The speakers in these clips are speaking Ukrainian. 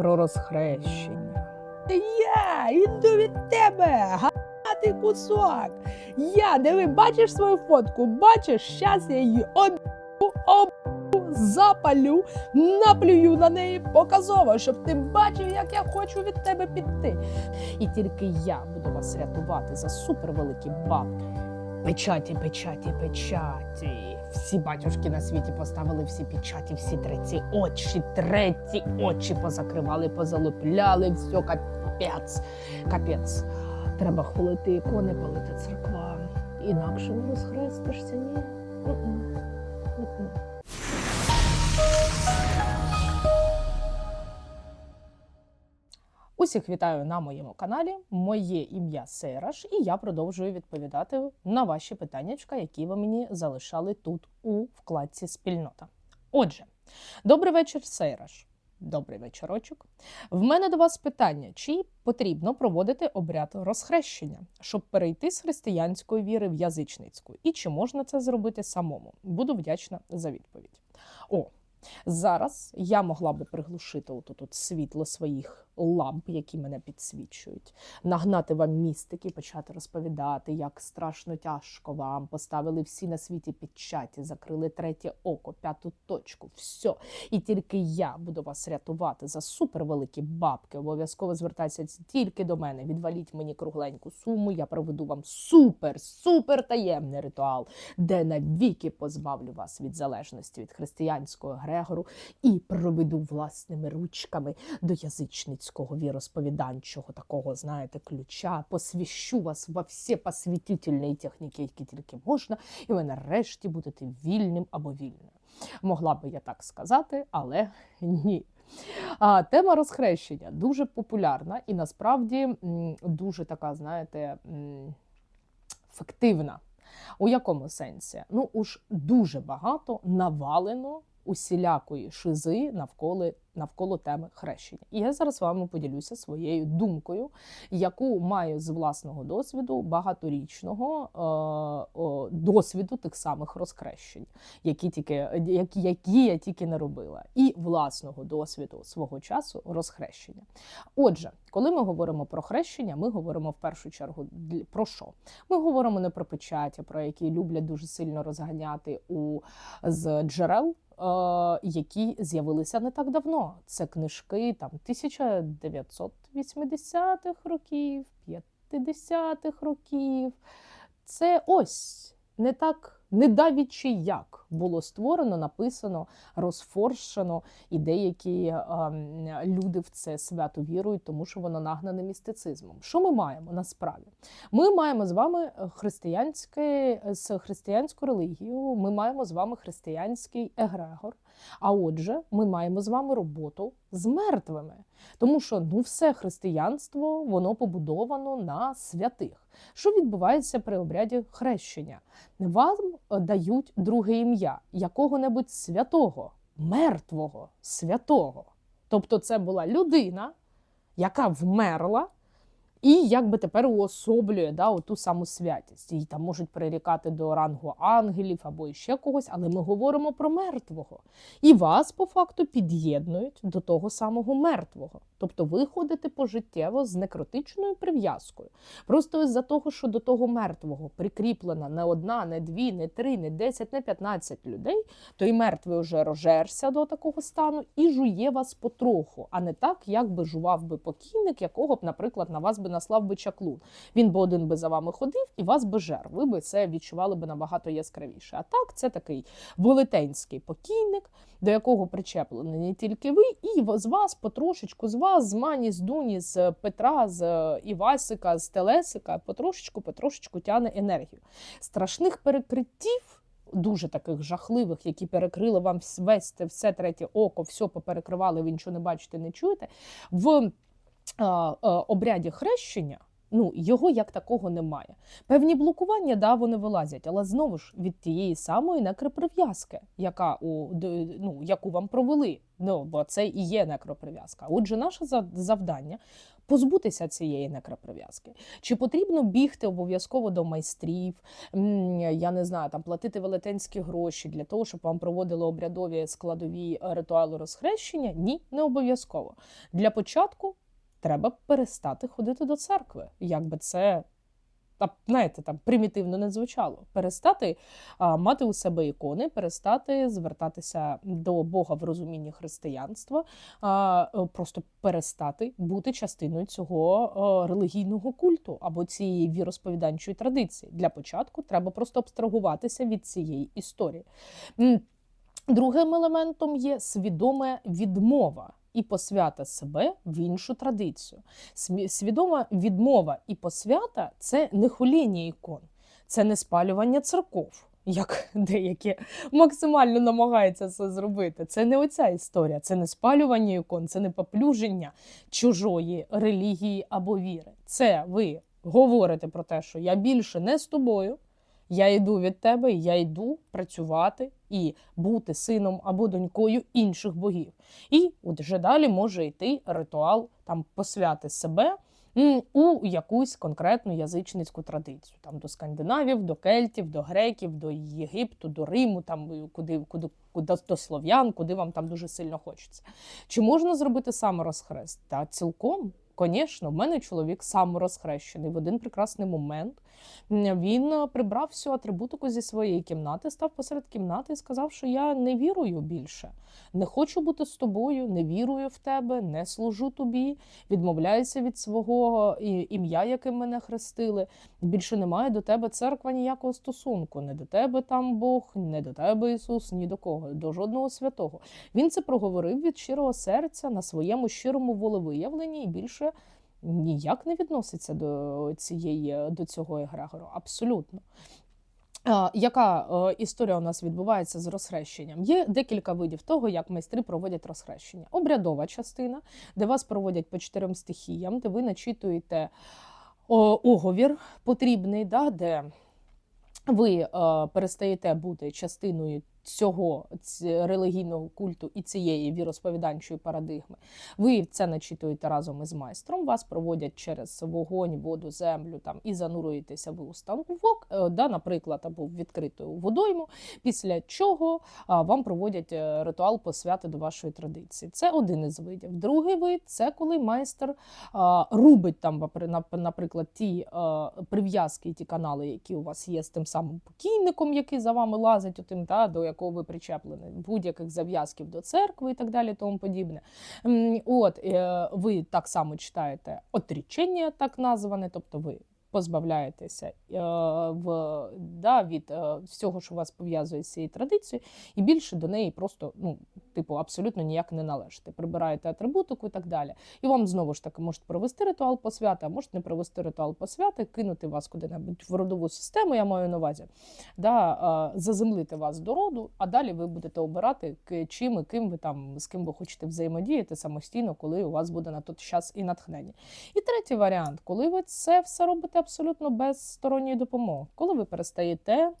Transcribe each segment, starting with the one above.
про розхрещення. Я йду від тебе, гати кусок. Я, диви, бачиш свою фотку? Бачиш, щас я її об... об... запалю, наплюю на неї показово, щоб ти бачив, як я хочу від тебе піти. І тільки я буду вас рятувати за супервеликі бабки. Печаті, печаті, печаті. Всі батюшки на світі поставили всі печаті, всі треті очі, треті очі позакривали, позалупляли, все капець. Капець. Треба хвалити ікони, палити церква. Інакше не розхрестишся, ні. Усіх вітаю на моєму каналі. Моє ім'я Сейраш, і я продовжую відповідати на ваші питання, які ви мені залишали тут у вкладці Спільнота. Отже, добрий вечір, Сейраш. Добрий вечорочок. В мене до вас питання: чи потрібно проводити обряд розхрещення, щоб перейти з християнської віри в язичницьку? І чи можна це зробити самому? Буду вдячна за відповідь. О, Зараз я могла би приглушити отут от світло своїх ламп, які мене підсвічують, нагнати вам містики, почати розповідати, як страшно тяжко вам. Поставили всі на світі печаті, закрили третє око, п'яту точку. все. І тільки я буду вас рятувати за супервеликі бабки. Обов'язково звертайтеся тільки до мене. Відваліть мені кругленьку суму. Я проведу вам супер, супер таємний ритуал, де навіки позбавлю вас від залежності від християнського Грегору і проведу власними ручками до язичницького віросповіданчого такого, знаєте, ключа, посвящу вас во всі посвятительні техніки, які тільки можна, і ви нарешті будете вільним або вільною. Могла би я так сказати, але ні. А, Тема розхрещення дуже популярна і насправді дуже така, знаєте, м, фіктивна. У якому сенсі? Ну, уж дуже багато навалено усілякої шизи навколо навколо теми хрещення. І я зараз з вами поділюся своєю думкою, яку маю з власного досвіду, багаторічного е, о, досвіду тих самих розхрещень, які, тільки, які, які я тільки не робила, і власного досвіду свого часу розхрещення. Отже, коли ми говоримо про хрещення, ми говоримо в першу чергу про що? Ми говоримо не про печаті, про які люблять дуже сильно розганяти у з джерел. Е, Які з'явилися не так давно. Це книжки там 1980-х років, 50-х років. Це ось не так недавічі як було створено, написано, розфоршено, і деякі е, люди в це свято вірують, тому що воно нагнане містицизмом. Що ми маємо насправді? Ми маємо з вами християнське з християнську релігію. Ми маємо з вами християнський егрегор. А отже, ми маємо з вами роботу з мертвими, тому що ну все християнство воно побудовано на святих. Що відбувається при обряді хрещення? Вам дають друге ім'я якого-небудь святого, мертвого святого. Тобто, це була людина, яка вмерла. І якби тепер уособлює да, ту саму святість. Її там можуть прирікати до рангу ангелів або ще когось, але ми говоримо про мертвого. І вас по факту під'єднують до того самого мертвого. Тобто ви ходите пожиттєво з некротичною прив'язкою. Просто із-за того, що до того мертвого прикріплена не одна, не дві, не три, не десять, не п'ятнадцять людей, то і мертвий вже рожерся до такого стану і жує вас потроху, а не так, як би жував би покійник, якого б, наприклад, на вас би наслав би чаклун. Він би один би за вами ходив і вас би жер. Ви би це відчували би набагато яскравіше. А так, це такий велетенський покійник, до якого причеплені не тільки ви, і з вас потрошечку, з вас, з Мані, з Дуні, з Петра, з е, Івасика, з Телесика, потрошечку, потрошечку тяне енергію. Страшних перекриттів. Дуже таких жахливих, які перекрили вам весь все третє око, все поперекривали, ви нічого не бачите, не чуєте. В обряді хрещення ну його як такого немає. Певні блокування, да, вони вилазять, але знову ж від тієї самої некроприв'язки, яка у ну, яку вам провели. Ну бо це і є некроприв'язка. Отже, наше завдання позбутися цієї некроприв'язки. Чи потрібно бігти обов'язково до майстрів? Я не знаю, там платити велетенські гроші для того, щоб вам проводили обрядові складові е, ритуали розхрещення? Ні, не обов'язково. Для початку треба перестати ходити до церкви. Як би це знаєте, там примітивно не звучало. Перестати а, мати у себе ікони, перестати звертатися до Бога в розумінні християнства, а, е, просто перестати бути частиною цього е, релігійного культу або цієї віросповіданчої традиції. Для початку треба просто абстрагуватися від цієї історії. Другим елементом є свідома відмова і посвята себе в іншу традицію. Свідома відмова і посвята це не хоління ікон, це не спалювання церков. Як деякі максимально намагаються це зробити. Це не оця історія, це не спалювання ікон, це не поплюження чужої релігії або віри. Це ви говорите про те, що я більше не з тобою, я йду від тебе, я йду працювати і бути сином або донькою інших богів. І от вже далі може йти ритуал там посвяти себе у якусь конкретну язичницьку традицію, там до скандинавів, до кельтів, до греків, до Єгипту, до Риму, там куди, куди, куди до слов'ян, куди вам там дуже сильно хочеться. Чи можна зробити саморозхрест? Та цілком. Звісно, в мене чоловік саморозхрещений в один прекрасний момент. Він е, прибрав всю атрибутику зі своєї кімнати, став посеред кімнати і сказав, що я не вірую більше. Не хочу бути з тобою, не вірую в тебе, не служу тобі, відмовляюся від свого ім'я, яким мене хрестили. Більше немає до тебе церква ніякого стосунку. Не до тебе там Бог, не до тебе Ісус, ні до кого, до жодного святого. Він це проговорив від щирого серця на своєму щирому волевиявленні і більше ніяк не відноситься до цієї до цього егрегору. Абсолютно. Яка е, історія у нас відбувається з розхрещенням? Є декілька видів того, як майстри проводять розхрещення. Обрядова частина, де вас проводять по чотирьом стихіям, де ви начитуєте оговір потрібний, да, де ви е, перестаєте бути частиною цього релігійного культу і цієї віросповіданчої парадигми. Ви це начитуєте разом із майстром. Вас проводять через вогонь, воду, землю там і занурюєтеся ви у станок, е, да, наприклад, або в відкриту водойму. Після чого вам проводять е, ритуал посвяти до вашої традиції. Це один із видів. Другий вид це коли майстер рубить там, наприклад, ті прив'язки, ті канали, які у вас є з тим самим покійником, який за вами лазить, отим, та, до якого ви причеплені, будь-яких зав'язків до церкви і так далі, тому подібне. От е, ви так само читаєте отрічення, так назване, тобто ви. Позбавляєтеся е, в, да, від е, всього, що вас пов'язує з цією традицією, і більше до неї просто, ну, типу, абсолютно ніяк не належите. Прибираєте атрибутику і так далі. І вам знову ж таки можуть провести ритуал посвяти, а можуть не провести ритуал посвяти, кинути вас куди-небудь в родову систему, я маю на увазі, да, е, заземлити вас до роду, а далі ви будете обирати, чим і ким ви там, з ким ви хочете взаємодіяти самостійно, коли у вас буде на той час і натхнення. І третій варіант, коли ви це все робите абсолютно без сторонньої допомоги, коли ви перестаєте.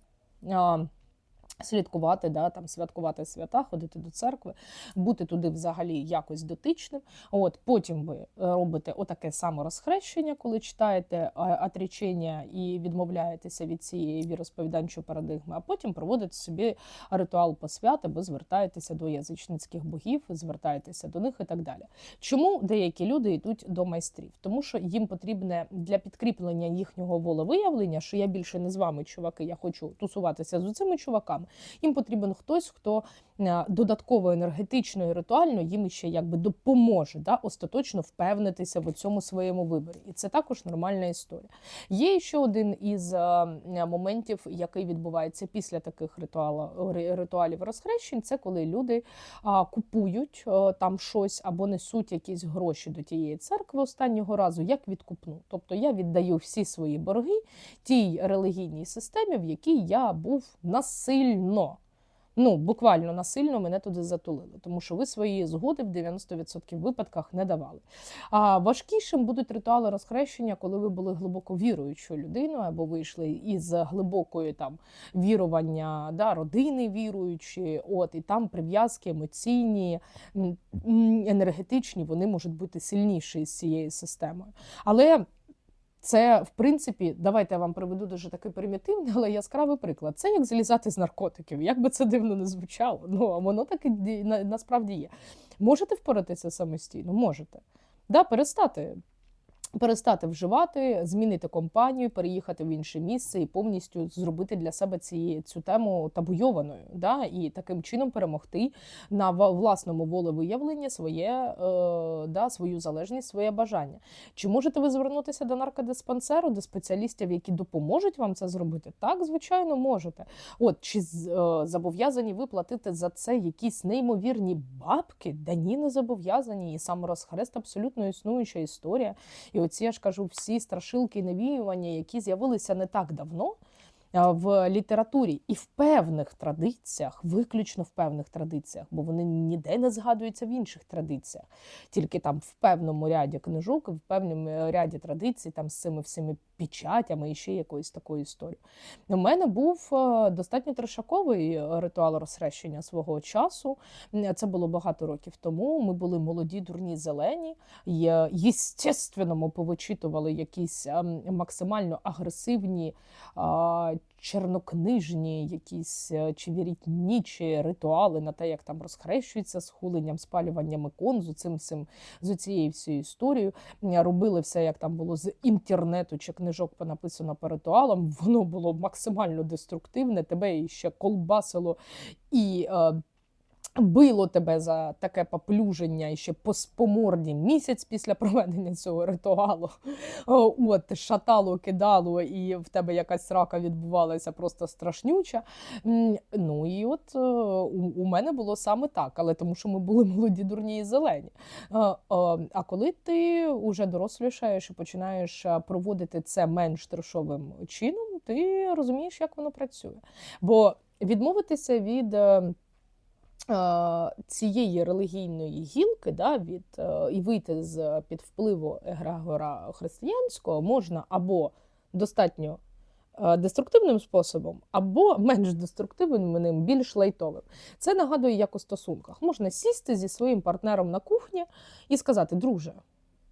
Слідкувати, да, там, святкувати свята, ходити до церкви, бути туди взагалі якось дотичним. От Потім ви е, робите отаке саме розхрещення, коли читаєте а, отречення і відмовляєтеся від цієї віросповіданчої парадигми, а потім проводите собі ритуал посвят або звертаєтеся до язичницьких богів, звертаєтеся до них і так далі. Чому деякі люди йдуть до майстрів? Тому що їм потрібне для підкріплення їхнього волевиявлення, що я більше не з вами, чуваки, я хочу тусуватися з цими чуваками. Їм потрібен хтось, хто е, додатково енергетично і ритуально їм ще якби допоможе да, остаточно впевнитися в цьому своєму виборі. І це також нормальна історія. Є ще один із е, моментів, який відбувається після таких ритуалів, ритуалів розхрещень. Це коли люди купують е, там щось або несуть якісь гроші до тієї церкви останнього разу, як відкупну. Тобто я віддаю всі свої борги тій релігійній системі, в якій я був насильно. Ну, буквально насильно мене туди затулили, тому що ви свої згоди в 90% випадках не давали. А важкішим будуть ритуали розхрещення, коли ви були глибоко віруючою людиною, або вийшли із глибокої там вірування, да, родини віруючі, от і там прив'язки емоційні, енергетичні, вони можуть бути сильніші з цією системою. Але це, в принципі, давайте я вам приведу дуже такий примітивний, але яскравий приклад. Це як злізати з наркотиків. Як би це дивно не звучало, ну а воно так і на- насправді є. Можете впоратися самостійно? Можете. Да, перестати. Перестати вживати, змінити компанію, переїхати в інше місце і повністю зробити для себе ці, цю тему табуйованою, да? і таким чином перемогти на власному волевиявленні своє, е, да, свою залежність, своє бажання. Чи можете ви звернутися до наркодиспансеру, до спеціалістів, які допоможуть вам це зробити? Так, звичайно, можете. От чи е, зобов'язані ви платити за це якісь неймовірні бабки? Да ні, не зобов'язані. І саморозхрест абсолютно існуюча історія. І оці я ж кажу, всі страшилки і навіювання, які з'явилися не так давно. А, В літературі і в певних традиціях, виключно в певних традиціях, бо вони ніде не згадуються в інших традиціях, тільки там в певному ряді книжок, в певному е, ряді традицій, там з цими всіми печатями і ще якоюсь такою історією. У мене був е, достатньо трешаковий е, ритуал розхрещення свого часу. Це було багато років тому. Ми були молоді, дурні, зелені. Е, Єстественно, ми повичитували якісь ем, максимально агресивні, а, чорнокнижні, якісь е, чи вірітнічі ритуали на те, як там розхрещуються з хуленням, спалюванням ікон, з цим всім з цією всією історією. Робили все, як там було з інтернету чи книжок понаписано по ритуалам. Воно було максимально деструктивне, тебе ще колбасило і. Било тебе за таке поплюження і ще по, морді місяць після проведення цього ритуалу. От, шатало, кидало, і в тебе якась срака відбувалася просто страшнюча. Ну і от е, у, мене було саме так, але тому що ми були молоді, дурні і зелені. Е, е, А коли ти вже дорослішаєш і починаєш проводити це менш трешовим чином, ти розумієш, як воно працює. Бо відмовитися від. Е, цієї релігійної гілки, да, від, е, і вийти з під впливу егрегора християнського можна або достатньо е, деструктивним способом, або менш деструктивним, більш лайтовим. Це нагадує, як у стосунках. Можна сісти зі своїм партнером на кухні і сказати: друже,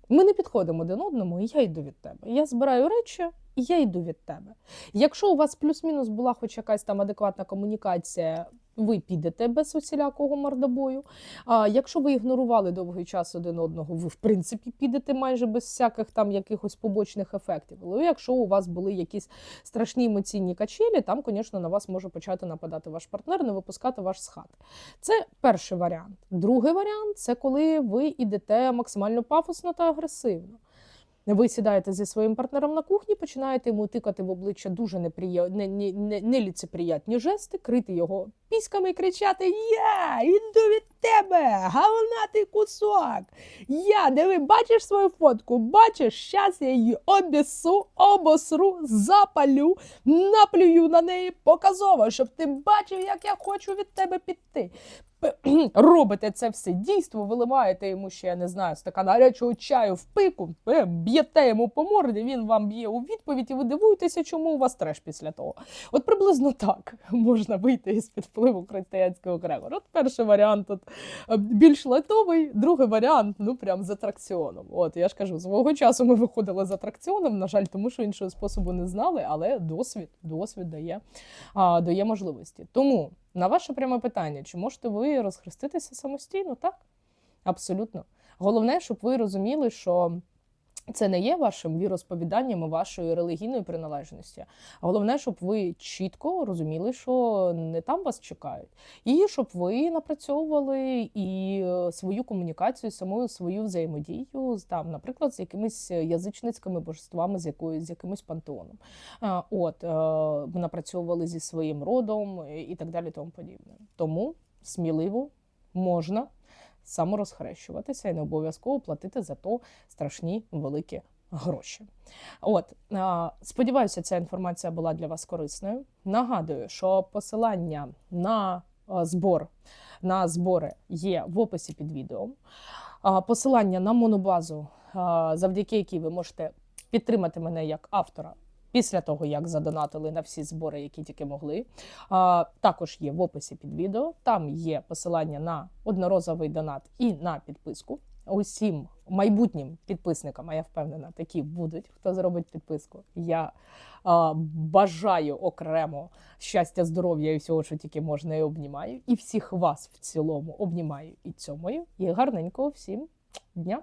ми не підходимо один одному, і я йду від тебе. Я збираю речі, і я йду від тебе. Якщо у вас плюс-мінус була хоч якась там адекватна комунікація, ви підете без усілякого мордобою. А якщо ви ігнорували довгий час один одного, ви в принципі підете майже без всяких там якихось побочних ефектів. Але якщо у вас були якісь страшні емоційні качелі, там, звісно, на вас може почати нападати ваш партнер, не випускати вас з хати. Це перший варіант. Другий варіант це коли ви йдете максимально пафосно та агресивно. Ви сідаєте зі своїм партнером на кухні, починаєте йому тикати в обличчя дуже неліцеприятні жести, крити його піськами і кричати: Я від тебе, говнатий кусок! Я диви, бачиш свою фотку? Бачиш, щас я її обісу, обосру, запалю, наплюю на неї показово, щоб ти бачив, як я хочу від тебе піти. Робите це все дійство, виливаєте йому ще, я не знаю, стакан гарячого чаю в пику, б'єте йому по морді, він вам б'є у відповідь, і ви дивуєтеся, чому у вас треш після того. От приблизно так можна вийти із під впливу християнського крегора. От перший варіант тут більш лайтовий, другий варіант ну прям з атракціоном. От я ж кажу, свого часу ми виходили з атракціоном, на жаль, тому що іншого способу не знали, але досвід, досвід дає, а, дає можливості. Тому на ваше пряме питання, чи можете ви розхреститися самостійно? Так, абсолютно. Головне, щоб ви розуміли, що це не є вашим віросповіданням і вашою релігійною приналежністю. Головне, щоб ви чітко розуміли, що не там вас чекають, і щоб ви напрацьовували і е, свою комунікацію, саму свою взаємодію з там, наприклад, з якимись язичницькими божествами, з якою з якимось пантеоном. От е, напрацьовували зі своїм родом е, і так далі, тому подібне. Тому сміливо можна саморозхрещуватися і не обов'язково платити за то страшні великі гроші. От сподіваюся, ця інформація була для вас корисною. Нагадую, що посилання на збор на збори є в описі під відео. Посилання на монобазу, завдяки якій ви можете підтримати мене як автора. Після того, як задонатили на всі збори, які тільки могли, а, також є в описі під відео. Там є посилання на одноразовий донат і на підписку. Усім майбутнім підписникам, а я впевнена, такі будуть, хто зробить підписку. Я а, бажаю окремо щастя, здоров'я і всього, що тільки можна, і обнімаю. І всіх вас в цілому обнімаю і цьомою. І гарненького всім дня!